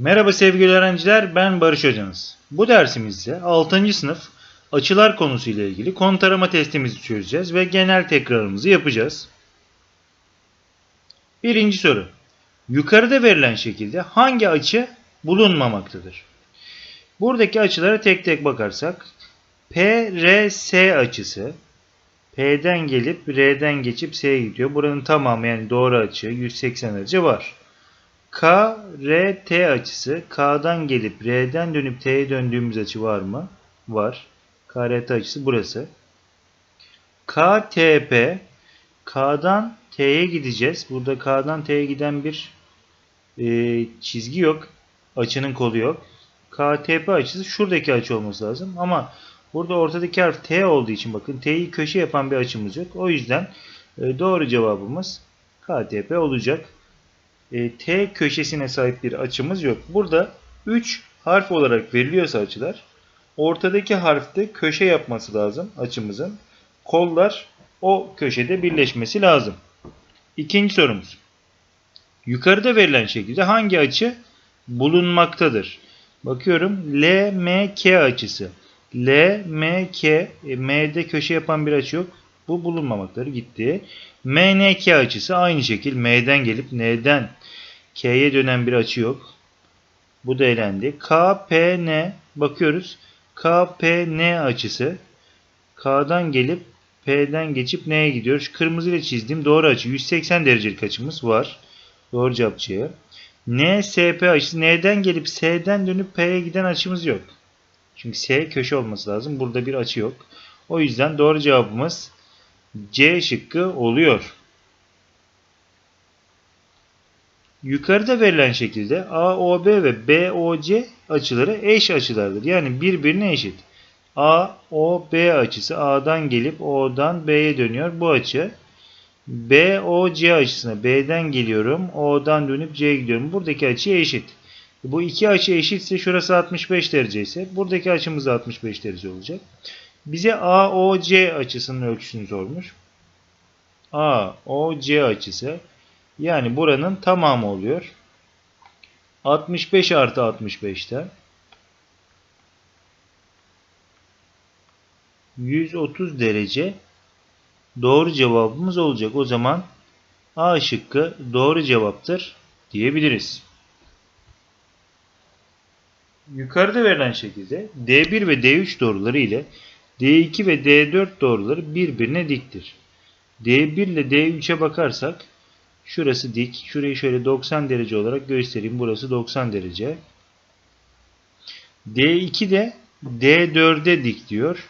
Merhaba sevgili öğrenciler, ben Barış Hocanız. Bu dersimizde 6. sınıf açılar konusu ile ilgili konu tarama testimizi çözeceğiz ve genel tekrarımızı yapacağız. Birinci soru. Yukarıda verilen şekilde hangi açı bulunmamaktadır? Buradaki açılara tek tek bakarsak PRS açısı P'den gelip R'den geçip S'ye gidiyor. Buranın tamamı yani doğru açı 180 derece var. KRT açısı K'dan gelip R'den dönüp T'ye döndüğümüz açı var mı? Var. KRT açısı burası. KTP K'dan T'ye gideceğiz. Burada K'dan T'ye giden bir e, çizgi yok. Açının kolu yok. KTP açısı şuradaki açı olması lazım. Ama burada ortadaki harf T olduğu için bakın T'yi köşe yapan bir açımız yok. O yüzden e, doğru cevabımız KTP olacak e, T köşesine sahip bir açımız yok. Burada 3 harf olarak veriliyorsa açılar ortadaki harfte köşe yapması lazım açımızın. Kollar o köşede birleşmesi lazım. İkinci sorumuz. Yukarıda verilen şekilde hangi açı bulunmaktadır? Bakıyorum LMK açısı. LMK e, M'de köşe yapan bir açı yok. Bu bulunmamaktadır. Gitti. MNK açısı aynı şekil M'den gelip N'den K'ye dönen bir açı yok. Bu da elendi. KPN bakıyoruz. KPN açısı K'dan gelip P'den geçip N'ye gidiyor. Şu kırmızı ile çizdiğim doğru açı. 180 derecelik açımız var. Doğru cevap C. NSP açısı N'den gelip S'den dönüp P'ye giden açımız yok. Çünkü S köşe olması lazım. Burada bir açı yok. O yüzden doğru cevabımız C şıkkı oluyor. Yukarıda verilen şekilde AOB ve BOC açıları eş açılardır. Yani birbirine eşit. AOB açısı A'dan gelip O'dan B'ye dönüyor. Bu açı. BOC açısına B'den geliyorum. O'dan dönüp C'ye gidiyorum. Buradaki açı eşit. Bu iki açı eşitse şurası 65 derece ise buradaki açımız da 65 derece olacak. Bize AOC açısının ölçüsünü sormuş. AOC açısı yani buranın tamamı oluyor. 65 artı 65'te 130 derece doğru cevabımız olacak. O zaman A şıkkı doğru cevaptır diyebiliriz. Yukarıda verilen şekilde D1 ve D3 doğruları ile D2 ve D4 doğruları birbirine diktir. D1 ile D3'e bakarsak şurası dik. Şurayı şöyle 90 derece olarak göstereyim. Burası 90 derece. D2 de D4'e dik diyor.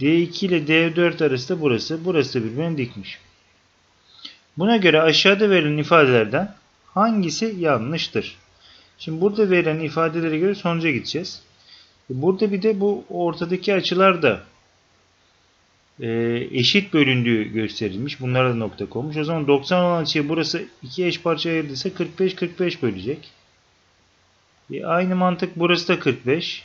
D2 ile D4 arası da burası. Burası da birbirine dikmiş. Buna göre aşağıda verilen ifadelerden hangisi yanlıştır? Şimdi burada verilen ifadelere göre sonuca gideceğiz. Burada bir de bu ortadaki açılar da eşit bölündüğü gösterilmiş. Bunlara da nokta konmuş. O zaman 90 olan açıyı burası iki eş parça ayırdıysa 45-45 bölecek. E, aynı mantık burası da 45.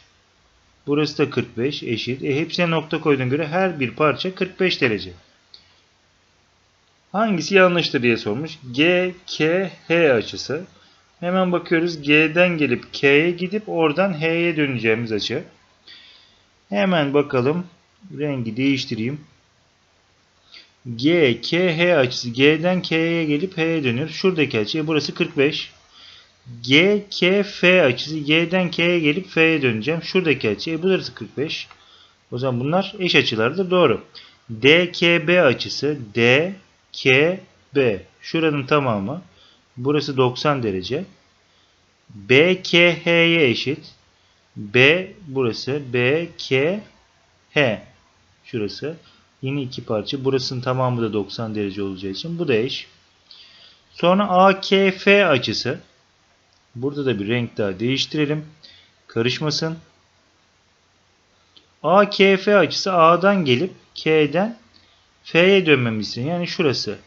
Burası da 45 eşit. E, hepsine nokta koyduğuna göre her bir parça 45 derece. Hangisi yanlıştır diye sormuş. G, K, H açısı. Hemen bakıyoruz. G'den gelip K'ye gidip oradan H'ye döneceğimiz açı. Hemen bakalım. Rengi değiştireyim. G, K, H açısı. G'den K'ye gelip H'ye dönüyor. Şuradaki açı. Burası 45. G, K, F açısı. G'den K'ye gelip F'ye döneceğim. Şuradaki açı. E, burası 45. O zaman bunlar eş açılardır. Doğru. D, K, B açısı. D, K, B. Şuranın tamamı. Burası 90 derece. B, K, H'ye eşit. B burası. B, K, H. Şurası. Yine iki parça. Burasının tamamı da 90 derece olacağı için bu da eş. Sonra AKF açısı. Burada da bir renk daha değiştirelim. Karışmasın. AKF açısı A'dan gelip K'den F'ye dönmemiz için. Yani şurası.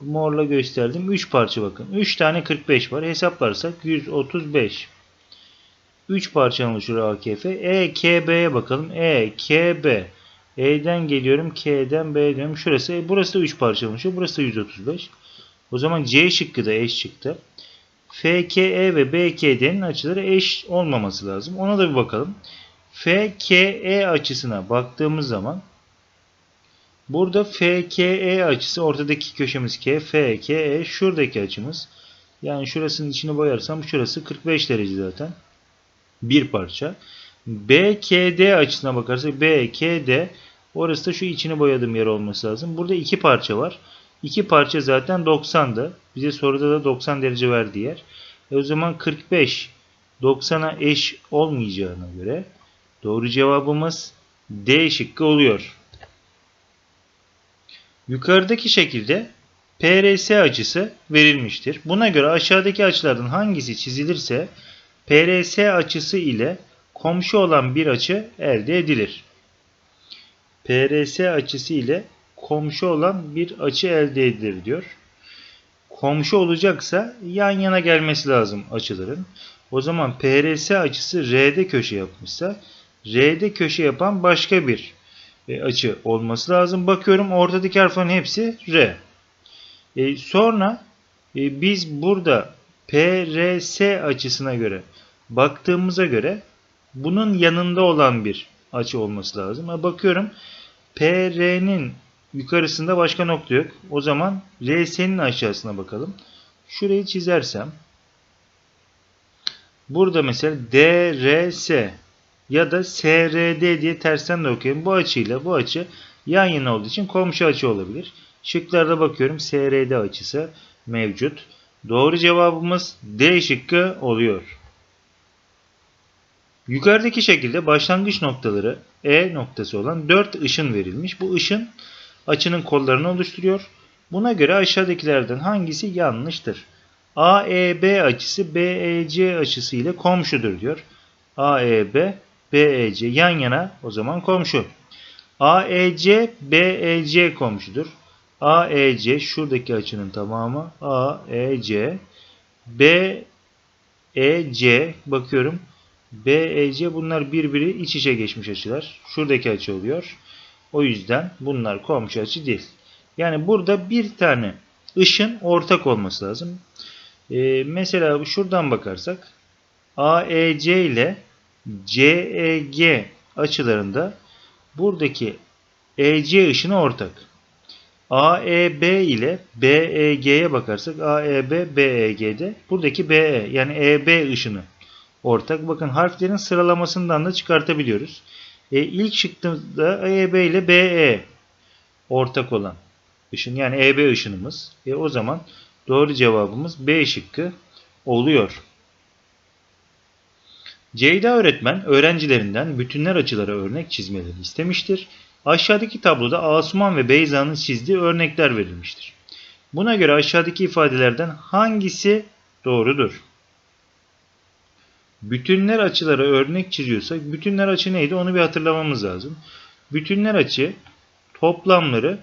Morla gösterdim. 3 parça bakın. 3 tane 45 var. Hesaplarsak 135. 3 parçanın oluşuyor AKF. EKB'ye bakalım. EKB. E'den geliyorum. K'den B'ye dönüyorum. Şurası. E, burası da 3 parça oluşuyor. Burası da 135. O zaman C şıkkı da eş çıktı. FKE ve BKD'nin açıları eş olmaması lazım. Ona da bir bakalım. FKE açısına baktığımız zaman burada FKE açısı ortadaki köşemiz K, FKE şuradaki açımız. Yani şurasının içini boyarsam şurası 45 derece zaten. Bir parça. BKD açısına bakarsak BKD orası da şu içini boyadığım yer olması lazım. Burada iki parça var. İki parça zaten 90'dı. Bize soruda da 90 derece verdiği yer. E o zaman 45 90'a eş olmayacağına göre doğru cevabımız D şıkkı oluyor. Yukarıdaki şekilde PRS açısı verilmiştir. Buna göre aşağıdaki açılardan hangisi çizilirse PRS açısı ile komşu olan bir açı elde edilir. PRS açısı ile komşu olan bir açı elde edilir diyor. Komşu olacaksa yan yana gelmesi lazım açıların. O zaman PRS açısı R'de köşe yapmışsa R'de köşe yapan başka bir e, açı olması lazım. Bakıyorum ortadaki harflerin hepsi R. E, sonra e, biz burada PRS açısına göre baktığımıza göre bunun yanında olan bir açı olması lazım. E, bakıyorum PR'nin yukarısında başka nokta yok. O zaman RS'nin aşağısına bakalım. Şurayı çizersem burada mesela DRS ya da SRD diye tersten de okuyayım. Bu açıyla bu açı yan yana olduğu için komşu açı olabilir. Şıklarda bakıyorum SRD açısı mevcut. Doğru cevabımız D şıkkı oluyor. Yukarıdaki şekilde başlangıç noktaları E noktası olan 4 ışın verilmiş. Bu ışın açının kollarını oluşturuyor. Buna göre aşağıdakilerden hangisi yanlıştır? AEB açısı BEC açısı ile komşudur diyor. AEB, BEC yan yana o zaman komşu. AEC, BEC komşudur. AEC şuradaki açının tamamı AEC BEC bakıyorum BEC bunlar birbiri iç içe geçmiş açılar. Şuradaki açı oluyor. O yüzden bunlar komşu açı değil. Yani burada bir tane ışın ortak olması lazım. Ee, mesela şuradan bakarsak AEC ile CEG açılarında buradaki EC ışını ortak. AEB ile BEG'ye bakarsak AEB BEG'de buradaki BE yani EB ışını ortak. Bakın harflerin sıralamasından da çıkartabiliyoruz. E, ilk şıkkında EB ile BE ortak olan ışın yani EB ışınımız. E, o zaman doğru cevabımız B şıkkı oluyor. Ceyda öğretmen öğrencilerinden bütünler açılara örnek çizmelerini istemiştir. Aşağıdaki tabloda Asuman ve Beyza'nın çizdiği örnekler verilmiştir. Buna göre aşağıdaki ifadelerden hangisi doğrudur? Bütünler açılara örnek çiziyorsak bütünler açı neydi onu bir hatırlamamız lazım. Bütünler açı toplamları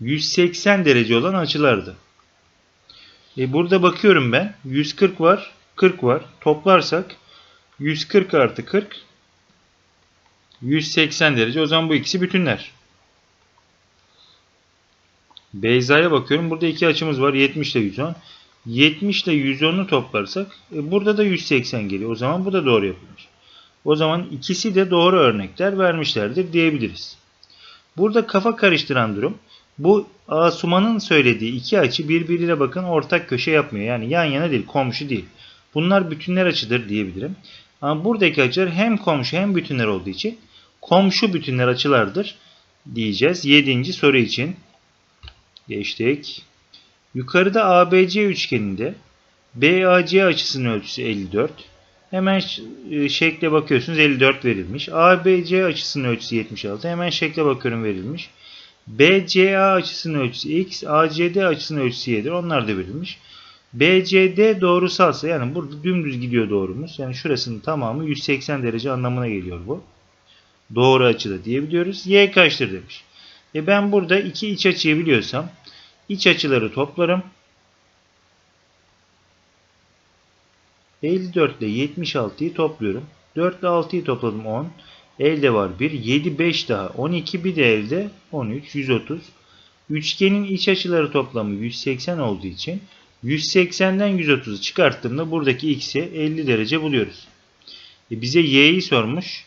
180 derece olan açılardı. E burada bakıyorum ben 140 var 40 var toplarsak 140 artı 40 180 derece o zaman bu ikisi bütünler. Beyza'ya bakıyorum burada iki açımız var 70 ile 110. 70 ile 110'u toplarsak e, burada da 180 geliyor. O zaman bu da doğru yapılmış. O zaman ikisi de doğru örnekler vermişlerdir diyebiliriz. Burada kafa karıştıran durum bu Asuman'ın söylediği iki açı birbiriyle bakın ortak köşe yapmıyor. Yani yan yana değil komşu değil. Bunlar bütünler açıdır diyebilirim. Ama buradaki açılar hem komşu hem bütünler olduğu için komşu bütünler açılardır diyeceğiz. Yedinci soru için geçtik. Yukarıda ABC üçgeninde BAC açısının ölçüsü 54. Hemen e, şekle bakıyorsunuz 54 verilmiş. ABC açısının ölçüsü 76. Hemen şekle bakıyorum verilmiş. BCA açısının ölçüsü x, ACD açısının ölçüsü y'dir. Onlar da verilmiş. BCD doğrusalsa yani burada dümdüz gidiyor doğrumuz. Yani şurasının tamamı 180 derece anlamına geliyor bu. Doğru açıda diyebiliyoruz. Y kaçtır demiş. E ben burada iki iç açıyı biliyorsam iç açıları toplarım. 54 ile 76'yı topluyorum. 4 ile 6'yı topladım 10. Elde var 1. 7, 5 daha 12. Bir de elde 13, 130. Üçgenin iç açıları toplamı 180 olduğu için 180'den 130'u çıkarttığımda buradaki x'i 50 derece buluyoruz. E bize y'yi sormuş.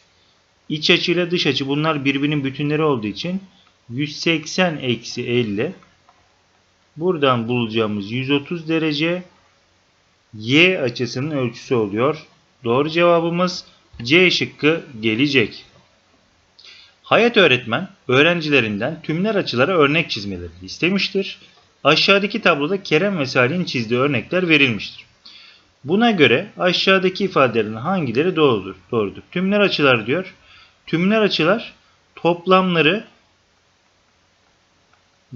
İç açıyla dış açı bunlar birbirinin bütünleri olduğu için 180 eksi 50 buradan bulacağımız 130 derece y açısının ölçüsü oluyor. Doğru cevabımız C şıkkı gelecek. Hayat öğretmen öğrencilerinden tümler açılara örnek çizmelerini istemiştir. Aşağıdaki tabloda Kerem ve Salih'in çizdiği örnekler verilmiştir. Buna göre aşağıdaki ifadelerin hangileri doğrudur? Doğrudur. Tümler açılar diyor. Tümler açılar toplamları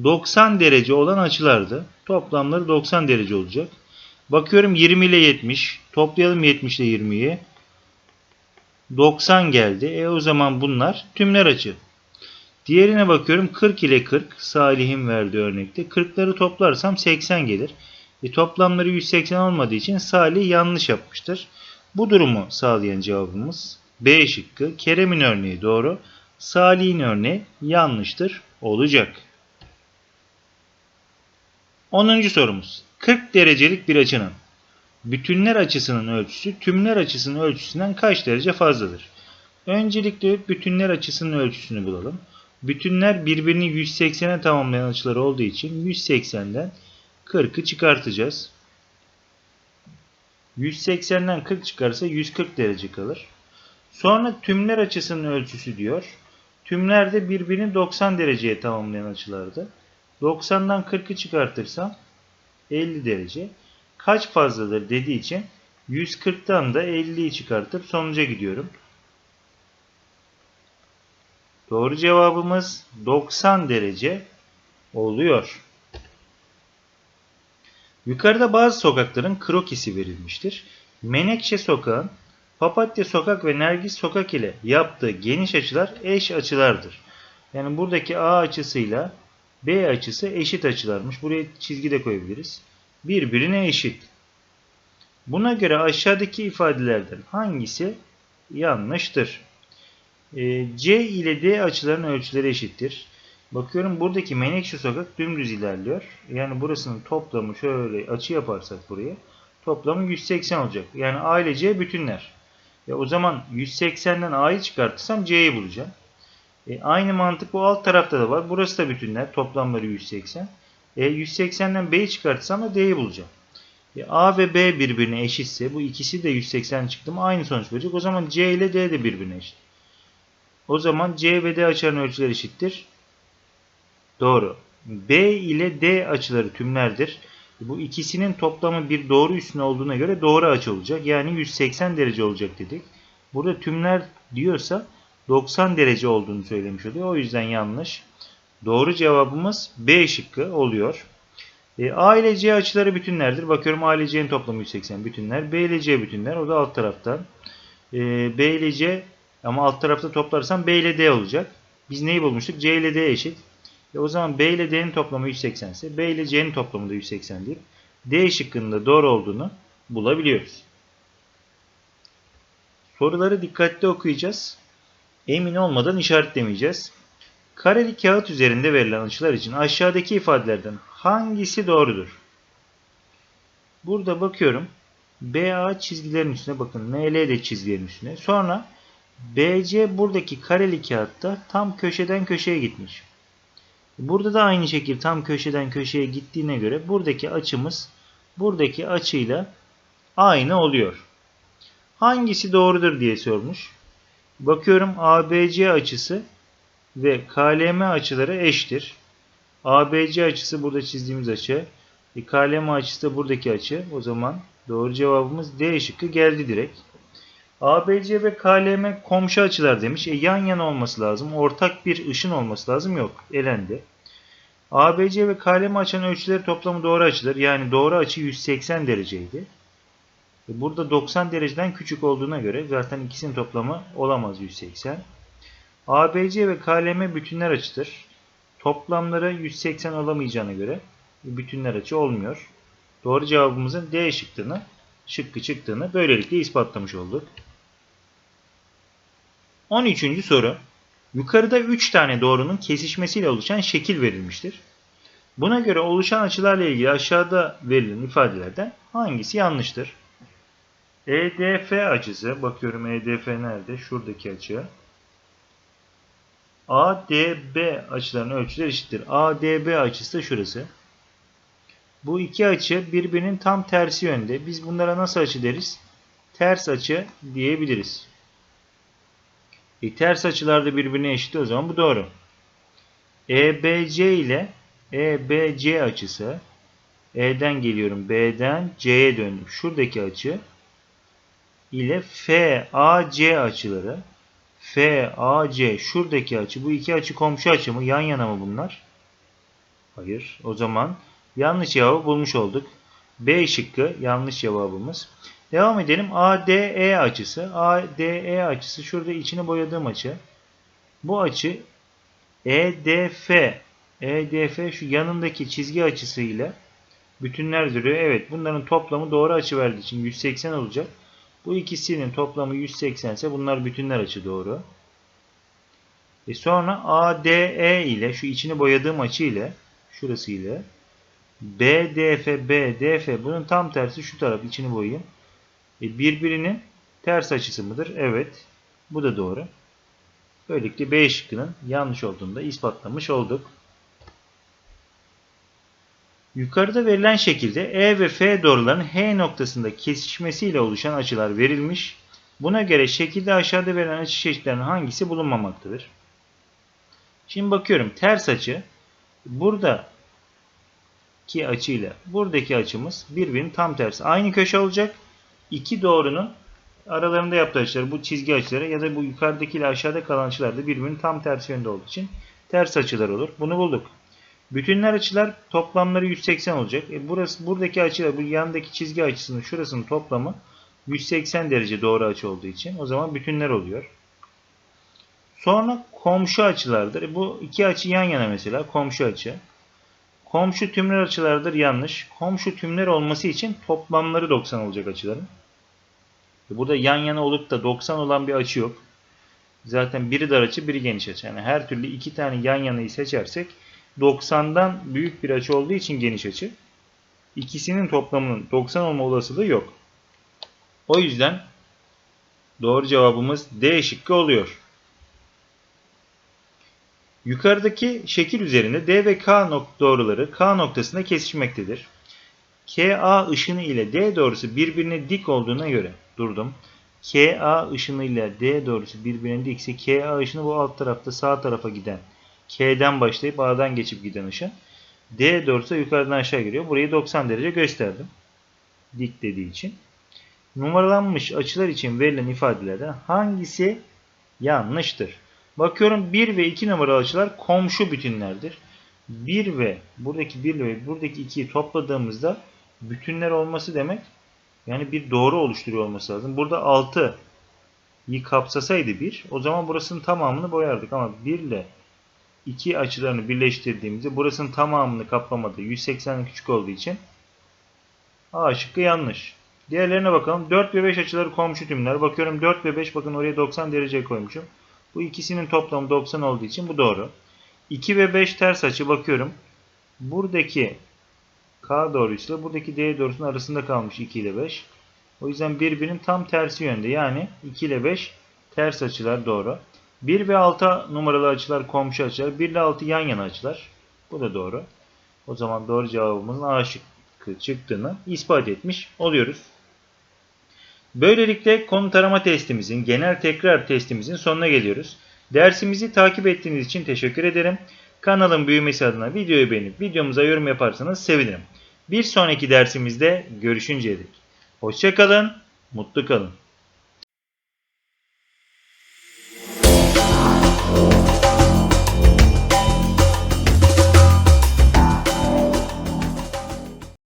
90 derece olan açılardı. Toplamları 90 derece olacak. Bakıyorum 20 ile 70. Toplayalım 70 ile 20'yi. 90 geldi. E o zaman bunlar tümler açı. Diğerine bakıyorum 40 ile 40. Salih'in verdiği örnekte. 40'ları toplarsam 80 gelir. E toplamları 180 olmadığı için Salih yanlış yapmıştır. Bu durumu sağlayan cevabımız B şıkkı. Kerem'in örneği doğru. Salih'in örneği yanlıştır olacak. 10. sorumuz. 40 derecelik bir açının bütünler açısının ölçüsü tümler açısının ölçüsünden kaç derece fazladır? Öncelikle bütünler açısının ölçüsünü bulalım. Bütünler birbirini 180'e tamamlayan açılar olduğu için 180'den 40'ı çıkartacağız. 180'den 40 çıkarsa 140 derece kalır. Sonra tümler açısının ölçüsü diyor. Tümler de birbirini 90 dereceye tamamlayan açılardı. 90'dan 40'ı çıkartırsam 50 derece. Kaç fazladır dediği için 140'tan da 50'yi çıkartıp sonuca gidiyorum. Doğru cevabımız 90 derece oluyor. Yukarıda bazı sokakların krokisi verilmiştir. Menekşe sokağın Papatya sokak ve Nergis sokak ile yaptığı geniş açılar eş açılardır. Yani buradaki A açısıyla B açısı eşit açılarmış. Buraya çizgi de koyabiliriz. Birbirine eşit. Buna göre aşağıdaki ifadelerden hangisi yanlıştır? E, C ile D açıların ölçüleri eşittir. Bakıyorum buradaki Menekşe sokak dümdüz ilerliyor. Yani burasının toplamı şöyle açı yaparsak buraya toplamı 180 olacak. Yani A ile C bütünler. E, o zaman 180'den A'yı çıkartırsam C'yi bulacağım. E, aynı mantık bu alt tarafta da var. Burası da bütünler. Toplamları 180. E, 180'den B'yi çıkartırsam da D'yi bulacağım. E, A ve B birbirine eşitse bu ikisi de 180 çıktı mı aynı sonuç verecek. O zaman C ile D de birbirine eşit. O zaman C ve D açıların ölçüleri eşittir. Doğru. B ile D açıları tümlerdir. Bu ikisinin toplamı bir doğru üstüne olduğuna göre doğru açı olacak. Yani 180 derece olacak dedik. Burada tümler diyorsa 90 derece olduğunu söylemiş oluyor. O yüzden yanlış. Doğru cevabımız B şıkkı oluyor. E, A ile C açıları bütünlerdir. Bakıyorum A ile C'nin toplamı 180 bütünler. B ile C bütünler. O da alt taraftan. E, B ile C ama alt tarafta toplarsam B ile D olacak. Biz neyi bulmuştuk? C ile D eşit. E, o zaman B ile D'nin toplamı 180 ise B ile C'nin toplamı da 180 deyip D şıkkında doğru olduğunu bulabiliyoruz. Soruları dikkatli okuyacağız. Emin olmadan işaretlemeyeceğiz. Kareli kağıt üzerinde verilen açılar için aşağıdaki ifadelerden hangisi doğrudur? Burada bakıyorum. BA çizgilerin üstüne bakın. ML de çizgilerin üstüne. Sonra BC buradaki kareli kağıtta tam köşeden köşeye gitmiş. Burada da aynı şekilde tam köşeden köşeye gittiğine göre buradaki açımız buradaki açıyla aynı oluyor. Hangisi doğrudur diye sormuş. Bakıyorum ABC açısı ve KLM açıları eştir. ABC açısı burada çizdiğimiz açı. E, KLM açısı da buradaki açı. O zaman doğru cevabımız D şıkkı geldi direkt. ABC ve KLM komşu açılar demiş. E, yan yana olması lazım. Ortak bir ışın olması lazım. Yok. Elendi. ABC ve KLM açının ölçüleri toplamı doğru açıdır. Yani doğru açı 180 dereceydi. E, burada 90 dereceden küçük olduğuna göre zaten ikisinin toplamı olamaz 180. ABC ve KLM bütünler açıdır. Toplamları 180 alamayacağına göre bütünler açı olmuyor. Doğru cevabımızın D şıkkını, şıkkı çıktığını böylelikle ispatlamış olduk. 13. soru. Yukarıda 3 tane doğrunun kesişmesiyle oluşan şekil verilmiştir. Buna göre oluşan açılarla ilgili aşağıda verilen ifadelerden hangisi yanlıştır? EDF açısı, bakıyorum EDF nerede? Şuradaki açı. ADB açılarının ölçüleri eşittir. ADB açısı da şurası. Bu iki açı birbirinin tam tersi yönde. Biz bunlara nasıl açı deriz? Ters açı diyebiliriz. E, ters açılar da birbirine eşit o zaman bu doğru. EBC ile EBC açısı E'den geliyorum B'den C'ye döndüm. Şuradaki açı ile FAC açıları FAC şuradaki açı bu iki açı komşu açı mı? Yan yana mı bunlar? Hayır. O zaman yanlış cevabı bulmuş olduk. B şıkkı yanlış cevabımız. Devam edelim. ADE açısı. ADE açısı şurada içini boyadığım açı. Bu açı EDF EDF şu yanındaki çizgi açısı ile bütünler duruyor. Evet bunların toplamı doğru açı verdiği için 180 olacak. Bu ikisinin toplamı 180 ise bunlar bütünler açı doğru. E sonra ADE ile şu içini boyadığım açı ile şurası ile BDF BDF bunun tam tersi şu taraf içini boyayayım. E birbirinin ters açısı mıdır? Evet. Bu da doğru. Böylelikle B şıkkının yanlış olduğunu da ispatlamış olduk. Yukarıda verilen şekilde E ve F doğruların H noktasında kesişmesiyle oluşan açılar verilmiş. Buna göre şekilde aşağıda verilen açı çeşitlerinin hangisi bulunmamaktadır? Şimdi bakıyorum ters açı buradaki açıyla buradaki açımız birbirinin tam tersi. Aynı köşe olacak. İki doğrunun aralarında yaptığı açılar bu çizgi açıları ya da bu yukarıdaki ile aşağıda kalan açılar da birbirinin tam tersi yönde olduğu için ters açılar olur. Bunu bulduk. Bütünler açılar toplamları 180 olacak. E burası buradaki açılar bu yandaki çizgi açısının şurasının toplamı 180 derece doğru açı olduğu için o zaman bütünler oluyor. Sonra komşu açılardır. E bu iki açı yan yana mesela komşu açı. Komşu tümler açılardır yanlış. Komşu tümler olması için toplamları 90 olacak açıların. E burada yan yana olup da 90 olan bir açı yok. Zaten biri dar açı biri geniş açı. Yani her türlü iki tane yan yanayı seçersek 90'dan büyük bir açı olduğu için geniş açı. İkisinin toplamının 90 olma olasılığı yok. O yüzden doğru cevabımız D şıkkı oluyor. Yukarıdaki şekil üzerinde D ve K doğruları K noktasında kesişmektedir. KA ışını ile D doğrusu birbirine dik olduğuna göre durdum. KA ışını ile D doğrusu birbirine dikse KA ışını bu alt tarafta sağ tarafa giden K'den başlayıp A'dan geçip giden ışın. D doğrusu yukarıdan aşağı geliyor. Burayı 90 derece gösterdim. Dik dediği için. Numaralanmış açılar için verilen ifadelerden hangisi yanlıştır? Bakıyorum 1 ve 2 numaralı açılar komşu bütünlerdir. 1 ve buradaki 1 ve buradaki 2'yi topladığımızda bütünler olması demek yani bir doğru oluşturuyor olması lazım. Burada 6'yı kapsasaydı 1 o zaman burasının tamamını boyardık ama 1 ile iki açılarını birleştirdiğimizde burasının tamamını kaplamadı. 180'den küçük olduğu için A şıkkı yanlış. Diğerlerine bakalım. 4 ve 5 açıları komşu tümler. Bakıyorum 4 ve 5 bakın oraya 90 derece koymuşum. Bu ikisinin toplamı 90 olduğu için bu doğru. 2 ve 5 ters açı bakıyorum. Buradaki K doğrusuyla buradaki D doğrusunun arasında kalmış 2 ile 5. O yüzden birbirinin tam tersi yönde. Yani 2 ile 5 ters açılar doğru. 1 ve 6 numaralı açılar komşu açılar. 1 ile 6 yan yana açılar. Bu da doğru. O zaman doğru cevabımızın A şıkkı çıktığını ispat etmiş oluyoruz. Böylelikle konu tarama testimizin, genel tekrar testimizin sonuna geliyoruz. Dersimizi takip ettiğiniz için teşekkür ederim. Kanalın büyümesi adına videoyu beğenip videomuza yorum yaparsanız sevinirim. Bir sonraki dersimizde görüşünceye dek. Hoşçakalın, mutlu kalın.